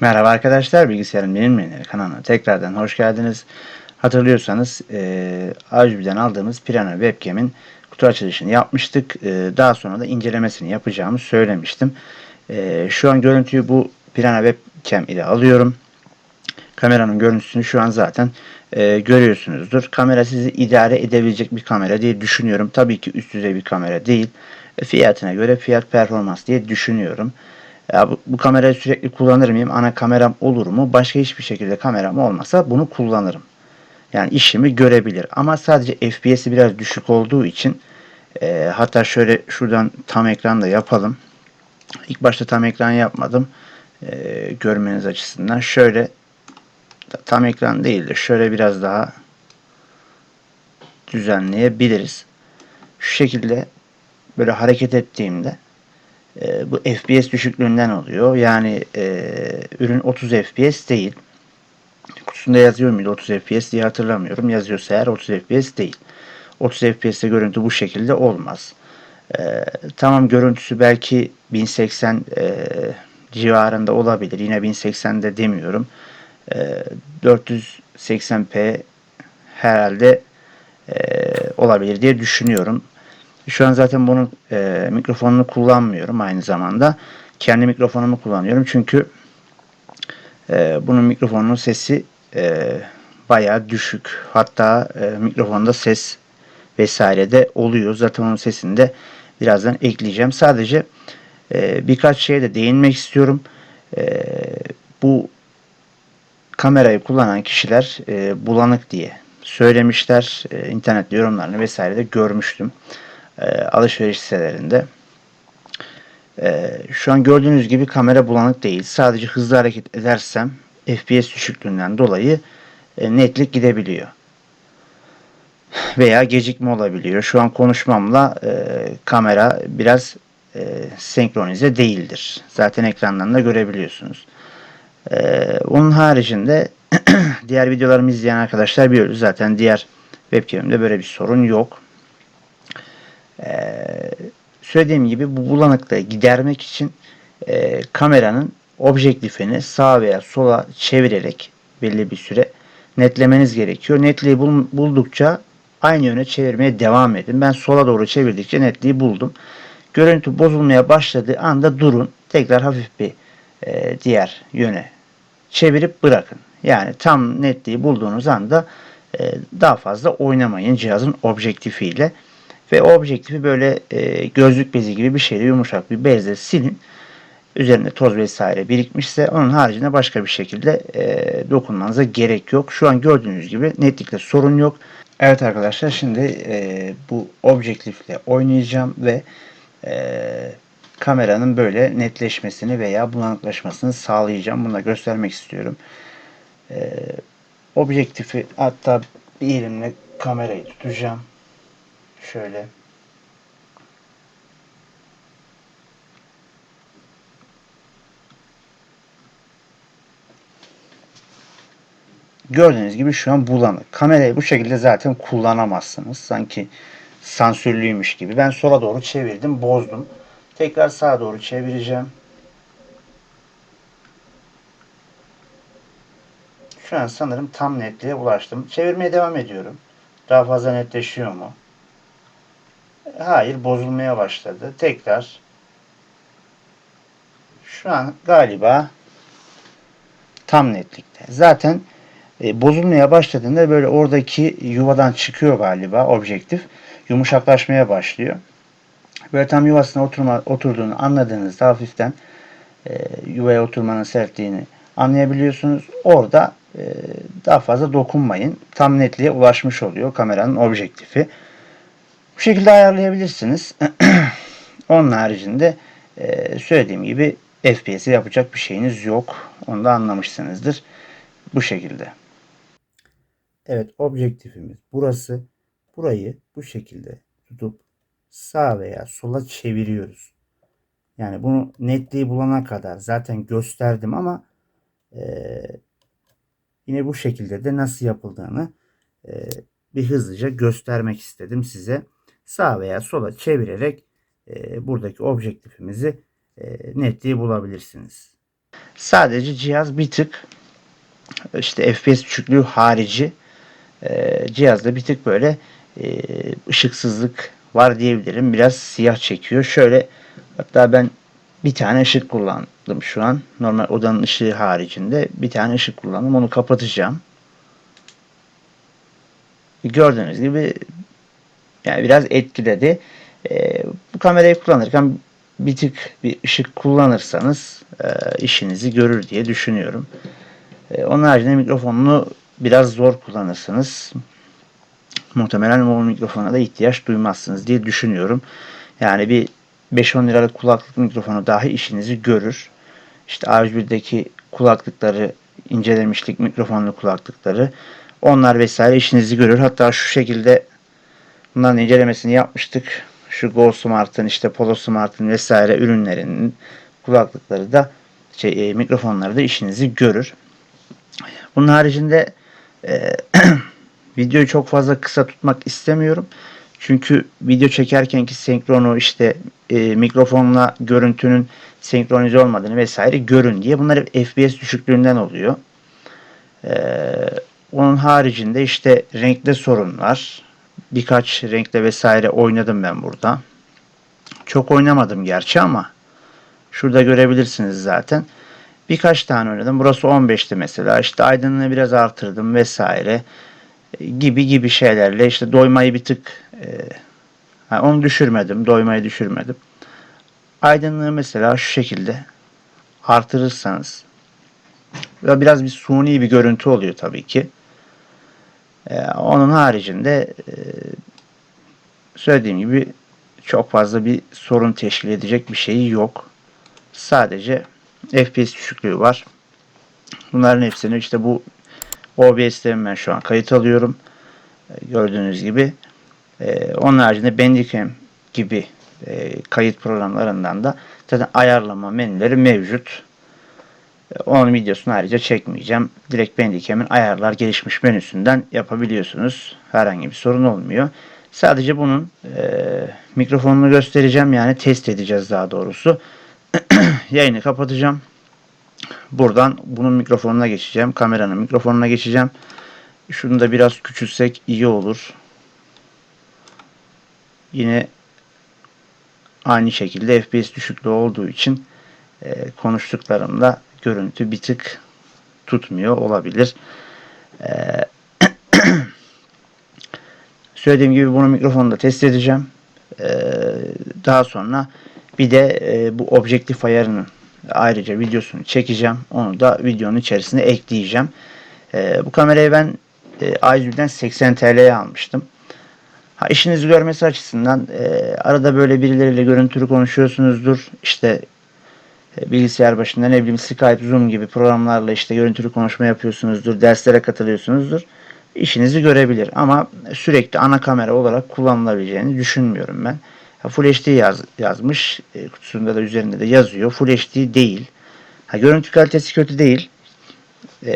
Merhaba arkadaşlar, Bilgisayarın Bilinmeyenleri kanalına tekrardan hoş geldiniz. Hatırlıyorsanız e, Ajubi'den aldığımız Pirana Webcam'in kutu açılışını yapmıştık. E, daha sonra da incelemesini yapacağımı söylemiştim. E, şu an görüntüyü bu Pirana Webcam ile alıyorum. Kameranın görüntüsünü şu an zaten e, görüyorsunuzdur. Kamera sizi idare edebilecek bir kamera diye düşünüyorum. Tabii ki üst düzey bir kamera değil. E, fiyatına göre fiyat performans diye düşünüyorum. Ya bu, bu kamerayı sürekli kullanır mıyım? Ana kameram olur mu? Başka hiçbir şekilde kameram olmasa bunu kullanırım. Yani işimi görebilir. Ama sadece FPS'i biraz düşük olduğu için e, hatta şöyle şuradan tam ekran da yapalım. İlk başta tam ekran yapmadım. E, görmeniz açısından. Şöyle tam ekran değil de şöyle biraz daha düzenleyebiliriz. Şu şekilde böyle hareket ettiğimde e, bu FPS düşüklüğünden oluyor. Yani e, ürün 30 FPS değil. Kutusunda yazıyor muydu 30 FPS diye hatırlamıyorum. Yazıyorsa eğer 30 FPS değil. 30 FPS'te görüntü bu şekilde olmaz. E, tamam görüntüsü belki 1080 e, civarında olabilir. Yine 1080'de demiyorum. E, 480p herhalde e, olabilir diye düşünüyorum. Şu an zaten bunun e, mikrofonunu kullanmıyorum aynı zamanda. Kendi mikrofonumu kullanıyorum çünkü e, bunun mikrofonunun sesi e, bayağı düşük. Hatta e, mikrofonda ses vesaire de oluyor. Zaten onun sesini de birazdan ekleyeceğim. Sadece e, birkaç şeye de değinmek istiyorum. E, bu kamerayı kullanan kişiler e, bulanık diye söylemişler. E, internet yorumlarını vesaire de görmüştüm e, alışveriş sitelerinde. E, şu an gördüğünüz gibi kamera bulanık değil. Sadece hızlı hareket edersem FPS düşüklüğünden dolayı e, netlik gidebiliyor. Veya gecikme olabiliyor. Şu an konuşmamla e, kamera biraz e, senkronize değildir. Zaten ekrandan da görebiliyorsunuz. E, onun haricinde diğer videolarımı izleyen arkadaşlar biliyor. Zaten diğer webcam'de böyle bir sorun yok. Ee, söylediğim gibi bu bulanıklığı gidermek için e, kameranın objektifini sağa veya sola çevirerek belli bir süre netlemeniz gerekiyor. Netliği bul, buldukça aynı yöne çevirmeye devam edin. Ben sola doğru çevirdikçe netliği buldum. Görüntü bozulmaya başladığı anda durun. Tekrar hafif bir e, diğer yöne çevirip bırakın. Yani tam netliği bulduğunuz anda e, daha fazla oynamayın cihazın objektifiyle. Ve objektifi böyle e, gözlük bezi gibi bir şeyle yumuşak bir bezle silin. Üzerinde toz vesaire birikmişse onun haricinde başka bir şekilde e, dokunmanıza gerek yok. Şu an gördüğünüz gibi netlikte sorun yok. Evet arkadaşlar şimdi e, bu objektifle oynayacağım ve e, kameranın böyle netleşmesini veya bulanıklaşmasını sağlayacağım. Bunu da göstermek istiyorum. E, objektifi hatta bir elimle kamerayı tutacağım. Şöyle. Gördüğünüz gibi şu an bulanık. Kamerayı bu şekilde zaten kullanamazsınız. Sanki sansürlüymüş gibi. Ben sola doğru çevirdim, bozdum. Tekrar sağa doğru çevireceğim. Şu an sanırım tam netliğe ulaştım. Çevirmeye devam ediyorum. Daha fazla netleşiyor mu? Hayır bozulmaya başladı. Tekrar şu an galiba tam netlikte. Zaten e, bozulmaya başladığında böyle oradaki yuvadan çıkıyor galiba objektif. Yumuşaklaşmaya başlıyor. Böyle tam yuvasına oturma, oturduğunu anladığınızda hafiften e, yuvaya oturmanın sertliğini anlayabiliyorsunuz. Orada e, daha fazla dokunmayın. Tam netliğe ulaşmış oluyor kameranın objektifi. Bu şekilde ayarlayabilirsiniz. Onun haricinde e, söylediğim gibi FPS'e yapacak bir şeyiniz yok. Onu da anlamışsınızdır. Bu şekilde. Evet objektifimiz burası. Burayı bu şekilde tutup sağa veya sola çeviriyoruz. Yani bunu netliği bulana kadar zaten gösterdim ama e, yine bu şekilde de nasıl yapıldığını e, bir hızlıca göstermek istedim size sağa veya sola çevirerek e, buradaki objektifimizi e, netliği bulabilirsiniz. Sadece cihaz bir tık işte FPS düşüklüğü harici e, cihazda bir tık böyle e, ışıksızlık var diyebilirim. Biraz siyah çekiyor. Şöyle hatta ben bir tane ışık kullandım şu an. Normal odanın ışığı haricinde bir tane ışık kullandım. Onu kapatacağım. Gördüğünüz gibi yani biraz etkiledi. E, bu kamerayı kullanırken bir tık bir ışık kullanırsanız e, işinizi görür diye düşünüyorum. E, onun haricinde mikrofonunu biraz zor kullanırsınız. Muhtemelen o mikrofona da ihtiyaç duymazsınız diye düşünüyorum. Yani bir 5-10 liralık kulaklık mikrofonu dahi işinizi görür. İşte A101'deki kulaklıkları, incelemişlik mikrofonlu kulaklıkları onlar vesaire işinizi görür. Hatta şu şekilde bunların incelemesini yapmıştık. Şu Go Smart'ın işte Polo Smart'ın vesaire ürünlerinin kulaklıkları da şey, e, mikrofonları da işinizi görür. Bunun haricinde e, videoyu çok fazla kısa tutmak istemiyorum. Çünkü video çekerkenki senkronu işte e, mikrofonla görüntünün senkronize olmadığını vesaire görün diye bunlar hep FPS düşüklüğünden oluyor. E, onun haricinde işte renkte sorun var. Birkaç renkle vesaire oynadım ben burada. Çok oynamadım gerçi ama şurada görebilirsiniz zaten. Birkaç tane oynadım. Burası 15'ti mesela. İşte aydınlığı biraz artırdım vesaire gibi gibi şeylerle işte doymayı bir tık e, onu düşürmedim. Doymayı düşürmedim. Aydınlığı mesela şu şekilde artırırsanız biraz bir suni bir görüntü oluyor tabii ki. E, onun haricinde e, söylediğim gibi çok fazla bir sorun teşkil edecek bir şeyi yok. Sadece FPS düşüklüğü var. Bunların hepsini işte bu OBS'ten ben şu an kayıt alıyorum. E, gördüğünüz gibi. E, onun haricinde Bandicam gibi e, kayıt programlarından da zaten ayarlama menüleri mevcut. Onun videosunu ayrıca çekmeyeceğim. Direkt Bandicam'in ayarlar gelişmiş menüsünden yapabiliyorsunuz. Herhangi bir sorun olmuyor. Sadece bunun e, mikrofonunu göstereceğim. Yani test edeceğiz daha doğrusu. Yayını kapatacağım. Buradan bunun mikrofonuna geçeceğim. Kameranın mikrofonuna geçeceğim. Şunu da biraz küçülsek iyi olur. Yine aynı şekilde FPS düşüklüğü olduğu için e, konuştuklarımda görüntü bir tık tutmuyor olabilir. E, söylediğim gibi bunu mikrofonda test edeceğim. E, daha sonra bir de e, bu objektif ayarının ayrıca videosunu çekeceğim. Onu da videonun içerisine ekleyeceğim. E, bu kamerayı ben e, A101'den 80 TL'ye almıştım. Ha, işinizi görmesi açısından e, arada böyle birileriyle görüntülü konuşuyorsunuzdur. İşte bilgisayar başında ne bileyim Skype, Zoom gibi programlarla işte görüntülü konuşma yapıyorsunuzdur. Derslere katılıyorsunuzdur. İşinizi görebilir ama sürekli ana kamera olarak kullanılabileceğini düşünmüyorum ben. Full HD yaz, yazmış. E, kutusunda da üzerinde de yazıyor. Full HD değil. Ha, görüntü kalitesi kötü değil. E,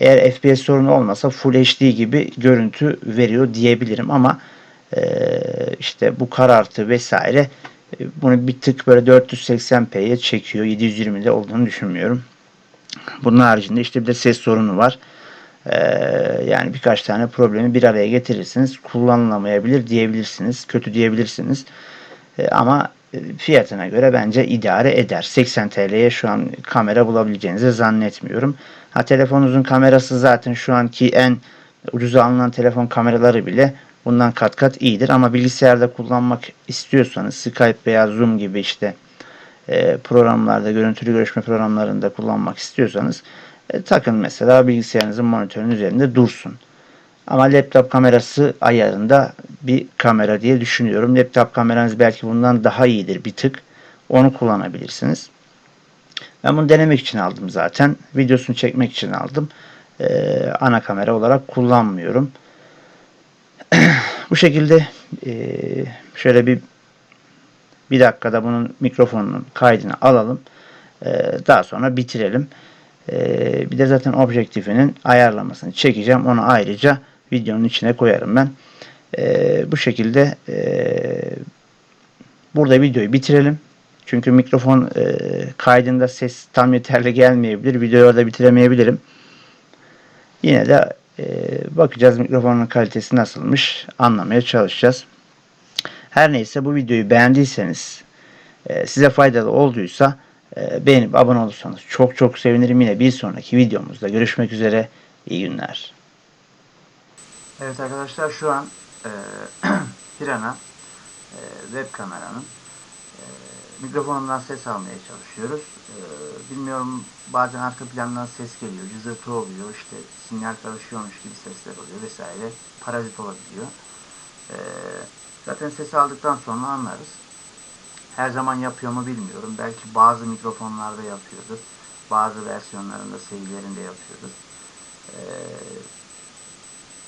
eğer FPS sorunu olmasa Full HD gibi görüntü veriyor diyebilirim ama e, işte bu karartı vesaire e, bunu bir tık böyle 480p'ye çekiyor. 720'de olduğunu düşünmüyorum. Bunun haricinde işte bir de ses sorunu var. Ee, yani birkaç tane problemi bir araya getirirsiniz. Kullanılamayabilir diyebilirsiniz. Kötü diyebilirsiniz. E, ama fiyatına göre bence idare eder. 80 TL'ye şu an kamera bulabileceğinizi zannetmiyorum. Ha telefonunuzun kamerası zaten şu anki en ucuza alınan telefon kameraları bile bundan kat kat iyidir. Ama bilgisayarda kullanmak istiyorsanız Skype veya Zoom gibi işte e, programlarda, görüntülü görüşme programlarında kullanmak istiyorsanız e, takın mesela bilgisayarınızın monitörünün üzerinde dursun. Ama laptop kamerası ayarında bir kamera diye düşünüyorum. Laptop kameranız belki bundan daha iyidir bir tık. Onu kullanabilirsiniz. Ben bunu denemek için aldım zaten. Videosunu çekmek için aldım. Ee, ana kamera olarak kullanmıyorum. Bu şekilde e, şöyle bir bir dakikada bunun mikrofonunun kaydını alalım. Ee, daha sonra bitirelim. Ee, bir de zaten objektifinin ayarlamasını çekeceğim. Onu ayrıca videonun içine koyarım ben. E, bu şekilde e, burada videoyu bitirelim. Çünkü mikrofon e, kaydında ses tam yeterli gelmeyebilir. Videoyu orada bitiremeyebilirim. Yine de e, bakacağız mikrofonun kalitesi nasılmış anlamaya çalışacağız. Her neyse bu videoyu beğendiyseniz e, size faydalı olduysa e, beğenip abone olursanız çok çok sevinirim. Yine bir sonraki videomuzda görüşmek üzere. İyi günler. Evet arkadaşlar şu an e, Pirana e, web kameranın mikrofonundan ses almaya çalışıyoruz. E, bilmiyorum bazen arka plandan ses geliyor, cızırtı oluyor, işte sinyal karışıyormuş gibi sesler oluyor vesaire. Parazit olabiliyor. E, zaten sesi aldıktan sonra anlarız. Her zaman yapıyor mu bilmiyorum. Belki bazı mikrofonlarda yapıyordur. Bazı versiyonlarında, serilerinde yapıyordur. Ee,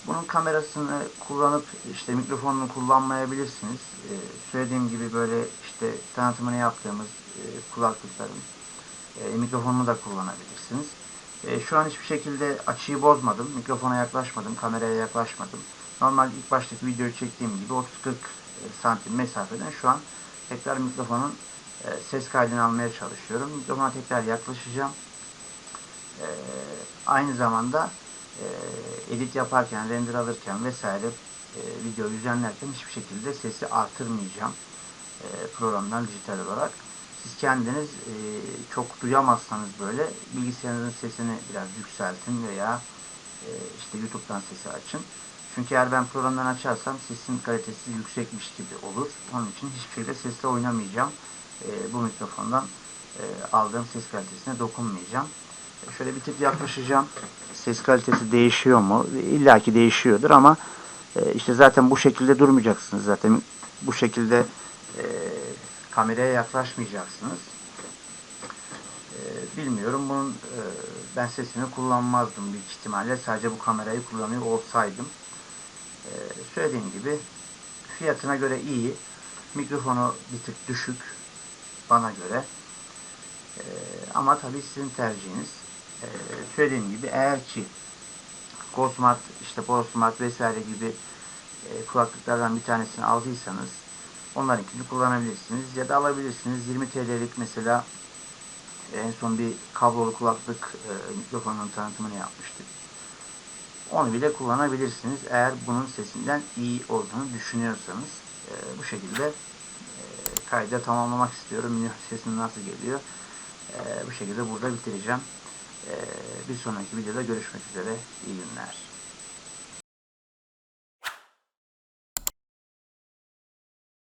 bunun kamerasını kullanıp işte mikrofonunu kullanmayabilirsiniz. Ee, söylediğim gibi böyle işte tanıtımını yaptığımız e, kulaklıkların e, mikrofonunu da kullanabilirsiniz. E, şu an hiçbir şekilde açıyı bozmadım. Mikrofona yaklaşmadım, kameraya yaklaşmadım. Normal ilk baştaki videoyu çektiğim gibi 30-40 santim mesafeden şu an tekrar mikrofonun e, ses kaydını almaya çalışıyorum. Mikrofona tekrar yaklaşacağım. E, aynı zamanda e, edit yaparken, render alırken vesaire e, video düzenlerken hiçbir şekilde sesi artırmayacağım e, programdan dijital olarak. Siz kendiniz e, çok duyamazsanız böyle bilgisayarınızın sesini biraz yükseltin veya e, işte YouTube'dan sesi açın. Çünkü eğer ben programdan açarsam sesin kalitesi yüksekmiş gibi olur. Onun için hiçbir şekilde sesle oynamayacağım. E, bu mikrofondan e, aldığım ses kalitesine dokunmayacağım. E, şöyle bir tık yaklaşacağım. Ses kalitesi değişiyor mu? İlla ki değişiyordur ama e, işte zaten bu şekilde durmayacaksınız. Zaten bu şekilde e, kameraya yaklaşmayacaksınız. E, bilmiyorum bunun e, ben sesini kullanmazdım büyük ihtimalle. Sadece bu kamerayı kullanıyor olsaydım. Ee, söylediğim gibi fiyatına göre iyi. Mikrofonu bir tık düşük bana göre. Ee, ama tabii sizin tercihiniz. Ee, söylediğim gibi eğer ki Cosmart, işte Prosmart vesaire gibi e, kulaklıklardan bir tanesini aldıysanız onlarınkini kullanabilirsiniz. Ya da alabilirsiniz. 20 TL'lik mesela en son bir kablolu kulaklık e, mikrofonun tanıtımını yapmıştık. Onu bile kullanabilirsiniz. Eğer bunun sesinden iyi olduğunu düşünüyorsanız e, bu şekilde e, kayda tamamlamak istiyorum. Bilmiyorum sesim nasıl geliyor. E, bu şekilde burada bitireceğim. E, bir sonraki videoda görüşmek üzere. İyi günler.